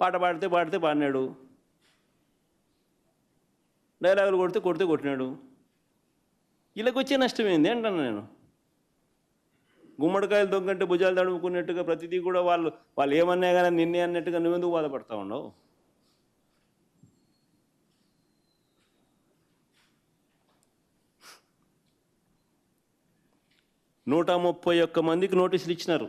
పాట పాడితే పాడితే పాడినాడు. డైలాగులు కొడితే కొడితే కొట్టినాడు. వీళ్ళకొచ్చే నష్టమైంది అంటాను నేను. గుమ్మడికాయలు దొంగంటే భుజాలు తడుముకున్నట్టుగా ప్రతిదీ కూడా వాళ్ళు వాళ్ళు ఏమన్నా కానీ నిన్నే అన్నట్టుగా నువ్వెందుకు బాధపడతా ఉండవు నూట ముప్పై ఒక్క మందికి నోటీసులు ఇచ్చినారు.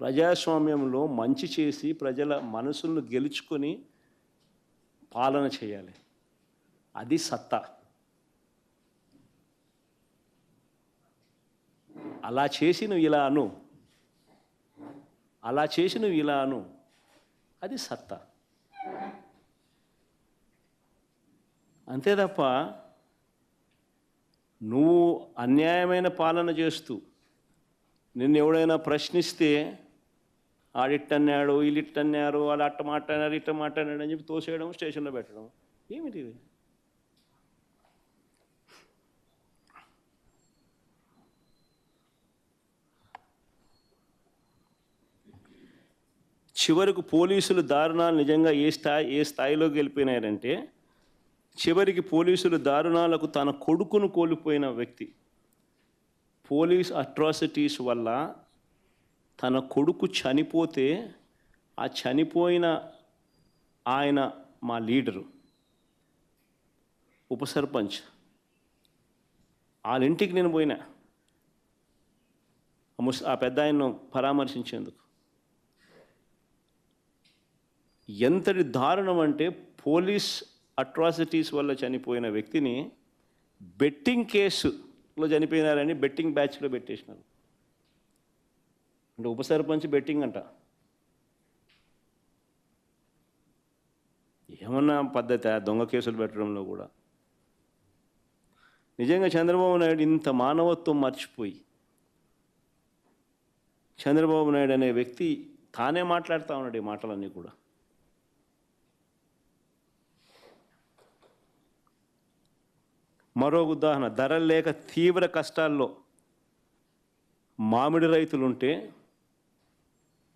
ప్రజాస్వామ్యంలో మంచి చేసి ప్రజల మనసులను గెలుచుకొని పాలన చేయాలి. అది సత్తా. అలా చేసి నువ్వు ఇలా అను. అలా చేసి నువ్వు ఇలా అను. అది సత్తా. అంతే తప్ప నువ్వు అన్యాయమైన పాలన చేస్తూ నిన్ను ఎవడైనా ప్రశ్నిస్తే ఆడిట్టన్నాడు వీళ్ళిట్టన్నారు వాళ్ళు అట్ట మాట్లాడారు ఇట్ట మాట్లాడాడు అని చెప్పి తోసేయడం స్టేషన్లో పెట్టడం. ఏమిటి ఇది? చివరకు పోలీసులు దారుణాలు నిజంగా ఏ స్థాయి ఏ స్థాయిలోకి వెళ్ళిపోయినారంటే చివరికి పోలీసులు దారుణాలకు తన కొడుకును కోల్పోయిన వ్యక్తి. పోలీస్ అట్రాసిటీస్ వల్ల తన కొడుకు చనిపోతే ఆ చనిపోయిన ఆయన మా లీడరు ఉప సర్పంచ్. వాళ్ళ ఇంటికి నేను పోయినా. ఆ ముస్ ఆ పెద్ద ఆయన్ను పరామర్శించేందుకు. ఎంతటి దారుణం అంటే పోలీస్ అట్రాసిటీస్ వల్ల చనిపోయిన వ్యక్తిని బెట్టింగ్ కేసులో చనిపోయినారని బెట్టింగ్ బ్యాచ్లో పెట్టేసినారు. అంటే ఉప సర్పంచ్ బెట్టింగ్ అంట. ఏమన్నా పద్ధతి? దొంగ కేసులు పెట్టడంలో కూడా. నిజంగా చంద్రబాబు నాయుడు ఇంత మానవత్వం మర్చిపోయి చంద్రబాబు నాయుడు అనే వ్యక్తి తానే మాట్లాడుతూ ఉన్నాడు ఈ మాటలన్నీ కూడా. మరో ఉదాహరణ ధరలు లేక తీవ్ర కష్టాల్లో మామిడి రైతులుంటే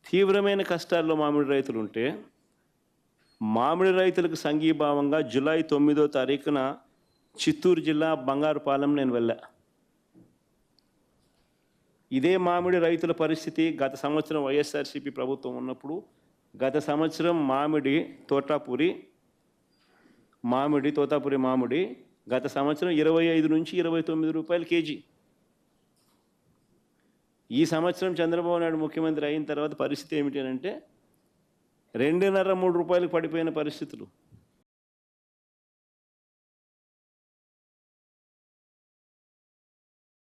తీవ్రమైన కష్టాల్లో మామిడి రైతులు ఉంటే మామిడి రైతులకు సంఘీభావంగా జూలై తొమ్మిదో తారీఖున చిత్తూరు జిల్లా బంగారుపాలెం నేను వెళ్ళా. ఇదే మామిడి రైతుల పరిస్థితి గత సంవత్సరం వైఎస్ఆర్సీపీ ప్రభుత్వం ఉన్నప్పుడు గత సంవత్సరం మామిడి తోటాపూరి మామిడి తోతాపురి మామిడి గత సంవత్సరం ఇరవై ఐదు నుంచి ఇరవై తొమ్మిది రూపాయలు కేజీ. ఈ సంవత్సరం చంద్రబాబు నాయుడు ముఖ్యమంత్రి అయిన తర్వాత పరిస్థితి ఏమిటి అంటే రెండున్నర మూడు రూపాయలకు పడిపోయిన పరిస్థితులు.